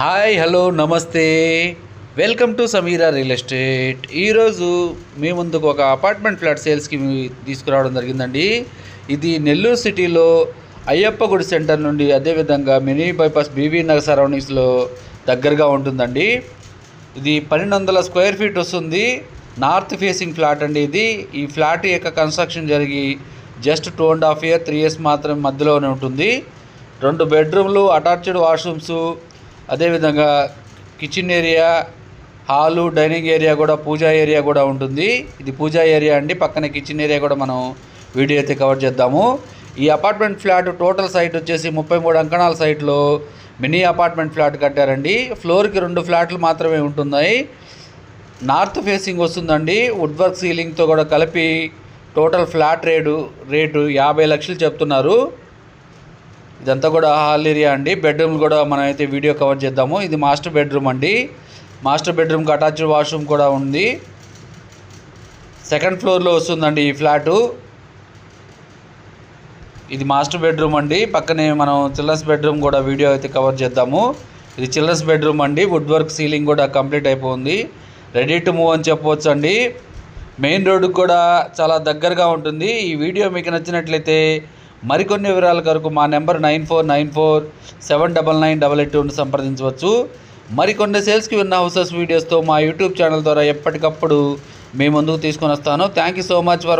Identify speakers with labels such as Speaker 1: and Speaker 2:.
Speaker 1: Hi hello నమస్తే. Welcome to Sameera real estate. ఈరోజు మీ ముందుకు ఒక అపార్ట్మెంట్ ఫ్లాట్ సేల్స్కి తీసుకురావడం జరిగిందండి. ఇది నెల్లూరు సిటీలో అయ్యప్ప గుడి సెంటర్ నుండి అదేవిధంగా మినీ బైపాస్ బీవీ నగర్ సరౌండింగ్స్లో దగ్గరగా ఉంటుందండి. ఇది పన్నెండు వందల స్క్వేర్ ఫీట్ వస్తుంది. నార్త్ ఫేసింగ్ ఫ్లాట్ అండి ఇది. ఈ ఫ్లాట్ యొక్క కన్స్ట్రక్షన్ జరిగి just two and half year three years మాత్రం మధ్యలోనే ఉంటుంది. రెండు బెడ్రూమ్లు అటాచ్డ్ వాష్రూమ్స్ అదేవిధంగా kitchen area hall dining area కూడా పూజా ఏరియా కూడా ఉంటుంది. ఇది పూజా ఏరియా అండి. పక్కనే కిచెన్ ఏరియా కూడా మనం వీడియో అయితే కవర్ చేద్దాము. ఈ అపార్ట్మెంట్ ఫ్లాట్ టోటల్ సైట్ వచ్చేసి ముప్పై మూడు అంకణాల సైట్లో మినీ అపార్ట్మెంట్ ఫ్లాట్ కట్టారండి. ఫ్లోర్కి రెండు ఫ్లాట్లు మాత్రమే ఉంటున్నాయి. నార్త్ ఫేసింగ్ వస్తుందండి. వుడ్ వర్క్ సీలింగ్తో కూడా కలిపి టోటల్ ఫ్లాట్ రేటు రేటు యాభై లక్షలు చెప్తున్నారు. ఇదంతా కూడా హాల్ ఏరియా అండి. బెడ్రూమ్ కూడా మనమైతే వీడియో కవర్ చేద్దాము. ఇది మాస్టర్ బెడ్రూమ్ అండి. మాస్టర్ బెడ్రూమ్కి అటాచ్డ్ వాష్రూమ్ కూడా ఉంది. సెకండ్ ఫ్లోర్లో వస్తుందండి ఈ ఫ్లాటు. ఇది మాస్టర్ బెడ్రూమ్ అండి. పక్కనే మనం చిల్డ్రన్స్ బెడ్రూమ్ కూడా వీడియో అయితే కవర్ చేద్దాము. ఇది చిల్డ్రన్స్ బెడ్రూమ్ అండి. వుడ్ వర్క్ సీలింగ్ కూడా కంప్లీట్ అయిపోయింది. రెడీ టు మూవ్ అని చెప్పవచ్చు అండి మెయిన్ రోడ్డుకి కూడా చాలా దగ్గరగా ఉంటుంది. ఈ వీడియో మీకు నచ్చినట్లయితే మరికొన్ని వివరాల కొరకు మా number nine four nine four seven double nine double eight టూని సంప్రదించవచ్చు. మరికొన్ని సేల్స్కి ఉన్న హౌసెస్ వీడియోస్తో మా యూట్యూబ్ ఛానల్ ద్వారా ఎప్పటికప్పుడు మీ ముందుకు తీసుకొని వస్తాను. Thank you so much. For